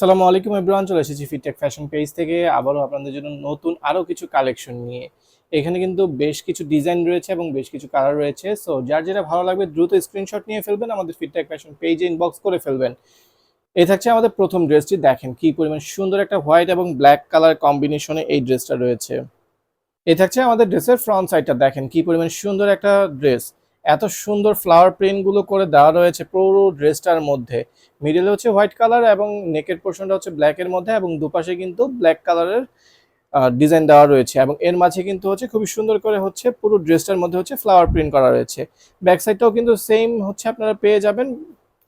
সালামু আলাইকুম এভরিওয়ান চলে এসেছি ফিটটেক ফ্যাশন পেজ থেকে। আবারও আপনাদের জন্য নতুন আরও কিছু কালেকশন নিয়ে। এখানে কিন্তু বেশ কিছু ডিজাইন রয়েছে এবং বেশ কিছু কালার রয়েছে। সো যার যেটা ভালো লাগবে দ্রুত স্ক্রিনশট নিয়ে ফেলবেন, আমাদের ফিটটেক ফ্যাশন পেজে ইনবক্স করে ফেলবেন। এই থাকছে আমাদের প্রথম ড্রেসটি, দেখেন কি পরিমাণ সুন্দর একটা হোয়াইট এবং ব্ল্যাক কালার কম্বিনেশনে এই ড্রেসটা রয়েছে। এই থাকছে আমাদের ড্রেসের ফ্রন্ট সাইডটা দেখেন কি পরিমাণ সুন্দর একটা ড্রেস। এত সুন্দর ফ্লাওয়ার প্রিন্টগুলো করে দেওয়া রয়েছে পুরো ড্রেসটার মধ্যে। মিডলে হচ্ছে হোয়াইট কালার এবং নেকের পোর্শনটা হচ্ছে ব্ল্যাকের মধ্যে এবং দুপাশে কিন্তু ব্ল্যাক কালারের ডিজাইন দেওয়া রয়েছে এবং এর মাঝে কিন্তু হচ্ছে খুবই সুন্দর করে হচ্ছে পুরো ড্রেসটার মধ্যে হচ্ছে ফ্লাওয়ার প্রিন্ট করা রয়েছে। ব্যাক সাইডটাও কিন্তু সেম হচ্ছে আপনারা পেয়ে যাবেন।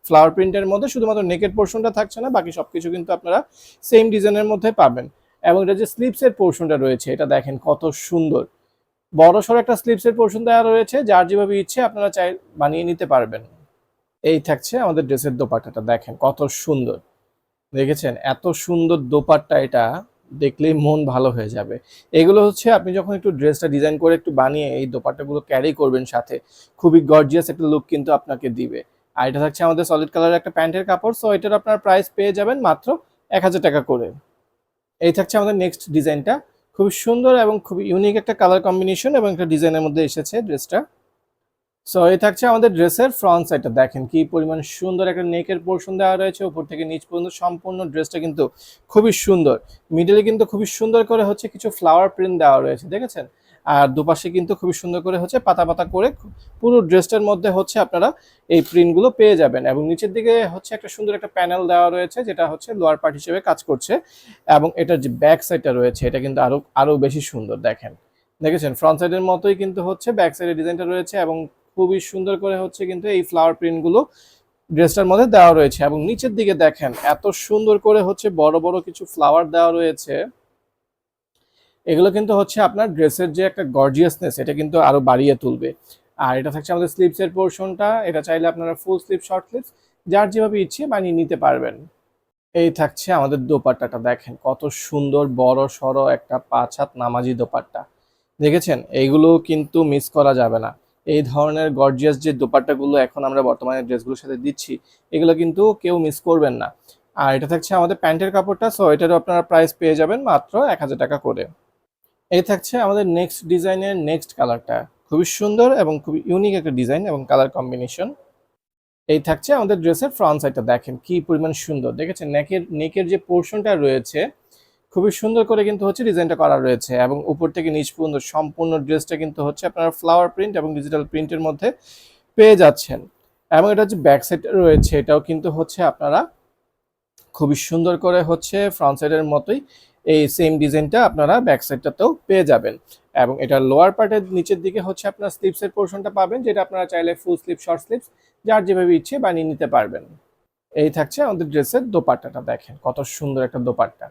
ফ্লাওয়ার প্রিন্টের মধ্যে শুধুমাত্র নেকের পোর্শনটা থাকছে না, বাকি সবকিছু কিন্তু আপনারা সেম ডিজাইনের মধ্যে পাবেন। এবং এটা যে স্লিপসের পোর্শনটা রয়েছে, এটা দেখেন কত সুন্দর। বড় সড়ো একটা স্লিপসের পোর্শন দেওয়া রয়েছে, যার যেভাবে ইচ্ছে আপনারা চাই, বানিয়ে নিতে পারবেন। এই থাকছে আমাদের ড্রেসের দোপাট্টাটা, দেখেন কত সুন্দর। দেখেছেন? এত সুন্দর দোপাট্টা এটা, দেখলেই মন ভালো হয়ে যাবে। এগুলো হচ্ছে, আপনি যখন একটু ড্রেসটা ডিজাইন করে একটু বানিয়ে এই দোপাট্টাগুলো ক্যারি করবেন সাথে, খুবই গর্জিয়াস একটা লুক কিন্তু আপনাকে দিবে। আর এটা থাকছে আমাদের সলিড কালারের একটা প্যান্টের কাপড় সো এটার আপনার প্রাইস পেয়ে যাবেন মাত্র এক হাজার টাকা করে। এই থাকছে আমাদের নেক্সট ডিজাইনটা খুবই সুন্দর এবং খুব ইউনিক একটা কালার কম্বিনেশন এবং একটা ডিজাইনের মধ্যে এসেছে ড্রেসটা সো এই থাকছে আমাদের ড্রেসের ফ্রন্ট সাইডটা দেখেন কি পরিমাণ সুন্দর একটা নেকের পোর্শন দেওয়া রয়েছে। উপর থেকে নিচ পর্যন্ত সম্পূর্ণ ড্রেসটা কিন্তু খুবই সুন্দর। মিডলে কিন্তু খুবই সুন্দর করে হচ্ছে কিছু ফ্লাওয়ার প্রিন্ট দেওয়া রয়েছে, দেখেছেন? আর দুপাশে কিন্তু খুবই সুন্দর করে হচ্ছে পাতা পাতা করে পুরো ড্রেসটার মধ্যে হচ্ছে আপনারা এই প্রিন্টগুলো পেয়ে যাবেন এবং নিচের দিকে হচ্ছে একটা সুন্দর একটা প্যানেল দেওয়া রয়েছে, যেটা হচ্ছে লোয়ার পার্ট হিসেবে কাজ করছে এবং এটার যে ব্যাক সাইডটা রয়েছে, এটা কিন্তু আরও আরও বেশি সুন্দর দেখেন। দেখেছেন? ফ্রন্ট সাইডের মতোই কিন্তু হচ্ছে ব্যাক সাইডের ডিজাইনটা রয়েছে এবং খুবই সুন্দর করে হচ্ছে কিন্তু এই ফ্লাওয়ার প্রিন্টগুলো ড্রেসটার মধ্যে দেওয়া রয়েছে এবং নিচের দিকে দেখেন, এত সুন্দর করে হচ্ছে বড় বড় কিছু ফ্লাওয়ার দেওয়া রয়েছে। এগুলো কিন্তু হচ্ছে আপনার ড্রেসের যে একটা গর্জিয়াসনেস এটা কিন্তু আরও বাড়িয়ে তুলবে। আর এটা থাকছে আমাদের স্লিপসের পোর্শনটা এটা চাইলে আপনারা ফুল স্লিপ শর্ট স্লিপস যার যেভাবে ইচ্ছে বানিয়ে নিতে পারবেন। এই থাকছে আমাদের দোপাট্টাটা, দেখেন কত সুন্দর বড় সড়ো একটা পাঁচ হাত নামাজি দোপাট্টা। দেখেছেন? এইগুলো কিন্তু মিস করা যাবে না। এই ধরনের গর্জিয়াস যে দোপাট্টাগুলো এখন আমরা বর্তমানে ড্রেসগুলোর সাথে দিচ্ছি, এগুলো কিন্তু কেউ মিস করবেন না। আর এটা থাকছে আমাদের প্যান্টের কাপড়টা সো এটারও আপনারা প্রাইস পেয়ে যাবেন মাত্র এক হাজার টাকা করে। এই থাকছে আমাদের নেক্সট ডিজাইনের নেক্সট কালারটা খুবই সুন্দর এবং খুবই ইউনিক একটা ডিজাইন এবং কালার কম্বিনেশন এই থাকছে আমাদের ড্রেসের ফ্রন্ট সাইডটা দেখেন কি পরিমাণ সুন্দর। দেখেছেন? নেকের নেকের যে পোর্শনটা রয়েছে, খুবই সুন্দর করে কিন্তু হচ্ছে ডিজাইনটা করা রয়েছে এবং উপর থেকে নিচ পর্যন্ত সম্পূর্ণ ড্রেসটা কিন্তু হচ্ছে আপনারা ফ্লাওয়ার প্রিন্ট এবং ডিজিটাল প্রিন্টের মধ্যে পেয়ে যাচ্ছেন। এবং এটা যে ব্যাক সাইড রয়েছে, এটাও কিন্তু হচ্ছে আপনারা খুবই সুন্দর করে হচ্ছে ফ্রন্ট সাইডের মতোই এই সেম ডিজাইনটা আপনারা ব্যাক সাইডটাতেও পেয়ে যাবেন। এবং এটা লোয়ার পার্টের নিচের দিকে হচ্ছে আপনার স্লিপসের পোর্শনটা পাবেন, যেটা আপনারা চাইলে ফুল স্লিপ শর্ট স্লিপস যার যেভাবে ইচ্ছে বানিয়ে নিতে পারবেন। এই থাকছে আমাদের ড্রেসের দোপাট্টাটা, দেখেন কত সুন্দর একটা দোপাট্টা।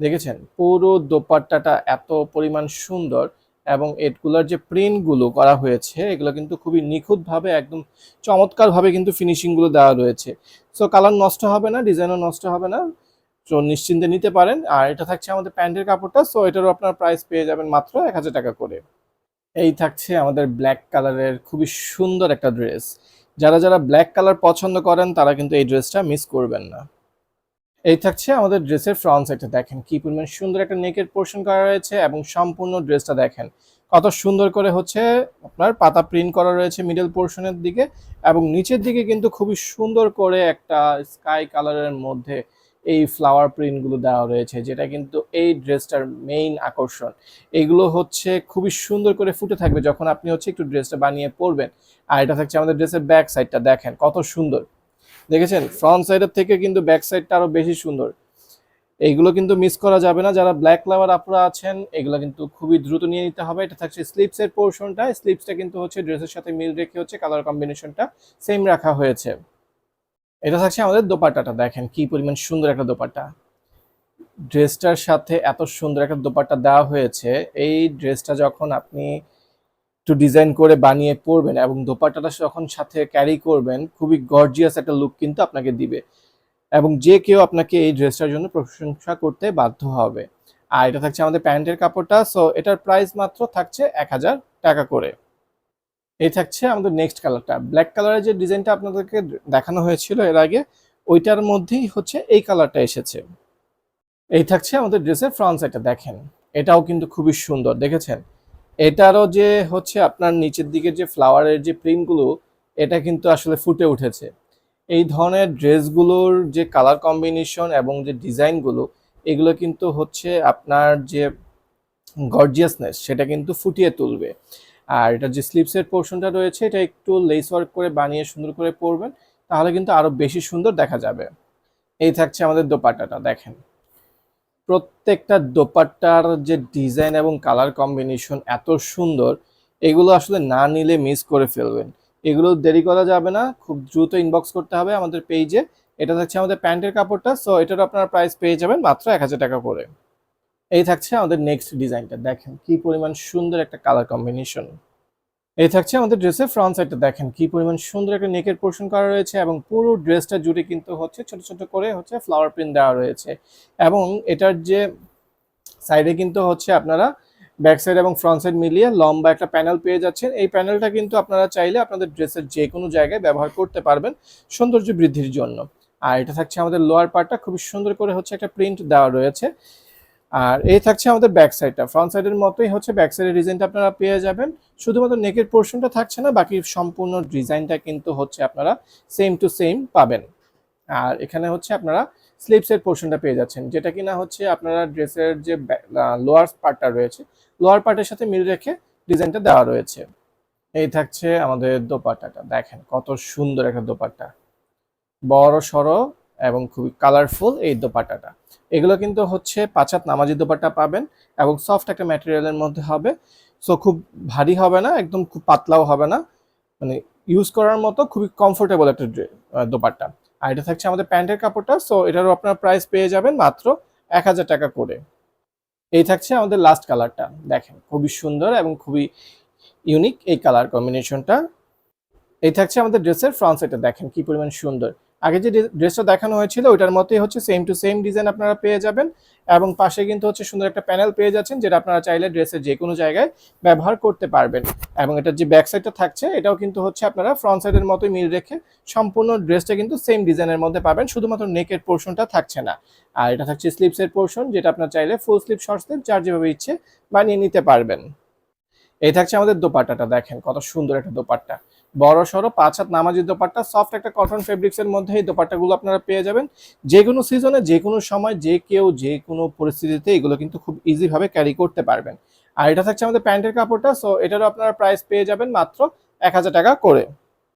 দেখেছেন? পুরো দোপাট্টাটা এত পরিমাণ সুন্দর এবং এগুলোর যে প্রিন্টগুলো করা হয়েছে, এগুলো কিন্তু খুবই নিখুঁতভাবে, একদম চমৎকারভাবে কিন্তু ফিনিশিংগুলো দেওয়া রয়েছে। সো কালার নষ্ট হবে না ডিজাইনও নষ্ট হবে না। তো নিশ্চিন্তে নিতে পারেন। আর এটা থাকছে আমাদের প্যান্টের কাপড়টা। সো এটারও আপনার প্রাইস পেয়ে যাবেন মাত্র এক হাজার টাকা করে। এই থাকছে আমাদের ব্ল্যাক কালারের খুবই সুন্দর একটা ড্রেস যারা যারা ব্ল্যাক কালার পছন্দ করেন, তারা কিন্তু এই ড্রেসটা মিস করবেন না। এই থাকছে আমাদের ড্রেসের ফ্রন্ট সাইডটা দেখেন কি পরিমাণ সুন্দর একটা নেকের পোর্শন করা রয়েছে এবং সম্পূর্ণ ড্রেসটা দেখেন। কত সুন্দর করে হচ্ছে আপনার পাতা প্রিন্ট করা রয়েছে মিডল পোর্শনের দিকে এবং নিচের দিকে কিন্তু খুবই সুন্দর করে একটা স্কাই কালারের মধ্যে এই ফ্লাওয়ার প্রিন্টগুলো দেওয়া রয়েছে, যেটা কিন্তু এই ড্রেসটার মেইন আকর্ষণ। এগুলো হচ্ছে খুবই সুন্দর করে ফুটে থাকবে যখন আপনি হচ্ছে একটু ড্রেসটা বানিয়ে পরবেন। আর এটা থাকছে আমাদের ড্রেসের ব্যাক সাইডটা দেখেন কত সুন্দর। দেখেছেন? ফ্রন্ট সাইডের থেকে কিন্তু ব্যাক সাইডটা আরও বেশি সুন্দর। এইগুলো কিন্তু মিস করা যাবে না। যারা ব্ল্যাক লাভার আপনারা আছেন, এগুলো কিন্তু খুবই দ্রুত নিয়ে নিতে হবে। এটা থাকছে স্লিপসের পোর্শনটা স্লিপসটা কিন্তু হচ্ছে ড্রেসের সাথে মিল রেখে হচ্ছে কালার কম্বিনেশনটা সেম রাখা হয়েছে। এটা থাকছে আমাদের দোপাট্টাটা, দেখেন কি পরিমাণ সুন্দর একটা দোপাট্টা। ড্রেসটার সাথে এত সুন্দর একটা দোপাট্টা দেওয়া হয়েছে, এই ড্রেসটা যখন আপনি একটু ডিজাইন করে বানিয়ে পরবেন এবং দোপাট্টাটা যখন সাথে ক্যারি করবেন, খুবই গর্জিয়াস একটা লুক কিন্তু আপনাকে দিবে। এবং যে কেউ আপনাকে এই ড্রেসটার জন্য প্রশংসা করতে বাধ্য হবে। আর এটা থাকছে আমাদের প্যান্টের কাপড়টা সো এটার প্রাইস মাত্র থাকছে এক হাজার টাকা করে। এই থাকছে আমাদের নেক্সট কালারটা ব্ল্যাক কালারের যে ডিজাইনটা আপনাদেরকে দেখানো হয়েছিল এর আগে, ওইটার মধ্যেই হচ্ছে এই কালারটা এসেছে। এই থাকছে আমাদের ড্রেসের ফ্রন্ট সাইডটা দেখেন। এটাও কিন্তু খুবই সুন্দর, দেখেছেন? এটারও যে হচ্ছে আপনার নিচের দিকে যে ফ্লাওয়ারের যে প্রিন্টগুলো এটা কিন্তু আসলে ফুটে উঠেছে। এই ধরনের ড্রেসগুলোর যে কালার কম্বিনেশন এবং যে ডিজাইনগুলো, এগুলো কিন্তু হচ্ছে আপনার যে গর্জিয়াসনেস সেটা কিন্তু ফুটিয়ে তুলবে। আর এটা যে স্লিপসের পোর্শনটা রয়েছে, এটা একটু লেস ওয়ার্ক করে বানিয়ে সুন্দর করে পরবেন, তাহলে কিন্তু আরও বেশি সুন্দর দেখা যাবে। এই থাকছে আমাদের দোপাট্টাটা, দেখেন। প্রত্যেকটা দোপাট্টার যে ডিজাইন এবং কালার কম্বিনেশন এত সুন্দর, এগুলো আসলে না নিলে মিস করে ফেলবেন। এগুলো দেরি করা যাবে না, খুব দ্রুত ইনবক্স করতে হবে আমাদের পেজে এটা থাকছে আমাদের প্যান্টের কাপড়টা সো এটার আপনারা প্রাইস পেয়ে যাবেন মাত্র এক হাজার টাকা করে। এই থাকছে আমাদের নেক্সট ডিজাইনটা দেখেন কি পরিমাণ সুন্দর একটা কালার কম্বিনেশন এই থাকছে আমাদের ড্রেসের ফ্রন্ট সাইডটা দেখেন কি পরিমাণ সুন্দর একটা নেকের পোর্শন করা রয়েছে এবং পুরো ড্রেসটা জুড়ে কিন্তু হচ্ছে ছোট ছোট করে হচ্ছে ফ্লাওয়ার প্রিন্ট দেওয়া রয়েছে। এবং এটার যে সাইডে কিন্তু হচ্ছে আপনারা ব্যাক সাইড এবং ফ্রন্ট সাইড মিলিয়ে লম্বা একটা প্যানেল পেয়ে যাচ্ছেন। এই প্যানেলটা কিন্তু আপনারা চাইলে আপনাদের ড্রেসের যে কোনো জায়গায় ব্যবহার করতে পারবেন সৌন্দর্য বৃদ্ধির জন্য। আর এটা থাকছে আমাদের লোয়ার পার্টটা খুবই সুন্দর করে হচ্ছে একটা প্রিন্ট দেওয়া রয়েছে। আর এই থাকছে আমাদের ব্যাক সাইডটা ফ্রন্ট সাইডের মতোই হচ্ছে ব্যাক সাইডের ডিজাইনটা আপনারা পেয়ে যাবেন। শুধুমাত্র নেকের পোর্শনটা থাকছে না, বাকি সম্পূর্ণ ডিজাইনটা কিন্তু হচ্ছে আপনারা সেম টু সেম পাবেন। আর এখানে হচ্ছে আপনারা স্লিপসের পোর্শনটা পেয়ে যাচ্ছেন, যেটা কিনা হচ্ছে আপনারা ড্রেসের যে লোয়ার পার্টটা রয়েছে লোয়ার পার্টের সাথে মিল রেখে ডিজাইনটা দেওয়া রয়েছে। এই থাকছে আমাদের দোপাট্টাটা। দেখেন কত সুন্দর একটা দোপাট্টা। বড় সড়ো এবং খুবই কালারফুল এই দোপাট্টাটা। এগুলো কিন্তু হচ্ছে পাঁচাত নামাজি দোপাট্টা পাবেন এবং সফট একটা ম্যাটেরিয়ালের মধ্যে হবে। সো খুব ভারী হবে না, একদম খুব পাতলাও হবে না। মানে ইউজ করার মতো খুবই কমফোর্টেবল একটা দোপাট্টা। আর এটা থাকছে আমাদের প্যান্টের কাপড়টা সো এটারও আপনার প্রাইস পেয়ে যাবেন মাত্র এক হাজার টাকা করে। এই থাকছে আমাদের লাস্ট কালারটা দেখেন খুবই সুন্দর এবং খুবই ইউনিক এই কালার কম্বিনেশনটা এই থাকছে আমাদের ড্রেসের ফ্রন্ট সাইডটা দেখেন কি পরিমাণ সুন্দর। আগে যে ড্রেসটা দেখানো হয়েছিল, ওইটার মতোই হচ্ছে সেম টু সেম ডিজাইন আপনারা পেয়ে যাবেন। এবং পাশে কিন্তু হচ্ছে সুন্দর একটা প্যানেল পেয়ে যাচ্ছেন, যেটা আপনারা চাইলে ড্রেসের যে কোনো জায়গায় ব্যবহার করতে পারবেন। এবং এটার যে ব্যাক সাইডটা থাকছে, এটাও কিন্তু হচ্ছে আপনারা ফ্রন্ট সাইডের মতোই মিল রেখে সম্পূর্ণ ড্রেসটা কিন্তু সেম ডিজাইনের মধ্যে পাবেন, শুধুমাত্র নেকের পোর্শনটা থাকছে না। আর এটা থাকছে স্লিপসের পোর্শন যেটা আপনার চাইলে ফুল স্লিপ শর্ট স্লিপ যার যেভাবে ইচ্ছে বানিয়ে নিতে পারবেন। এই থাকছে আমাদের দোপাট্টাটা, দেখেন কত সুন্দর একটা দোপাট্টা। বড় সড়ো, পাঁচ হাত নামাজি দোপাট্টা সফট একটা কটন ফেব্রিক্স এর মধ্যে এই দোপাট্টাগুলো আপনারা পেয়ে যাবেন। যে কোনো সিজনে যে কোনো সময়, যে কেউ যে কোনো পরিস্থিতিতে এগুলো কিন্তু খুব ইজিভাবে ক্যারি করতে পারবেন। আর এটা থাকছে আমাদের প্যান্টের কাপড়টা সো এটারও আপনারা প্রাইস পেয়ে যাবেন মাত্র এক হাজার টাকা করে।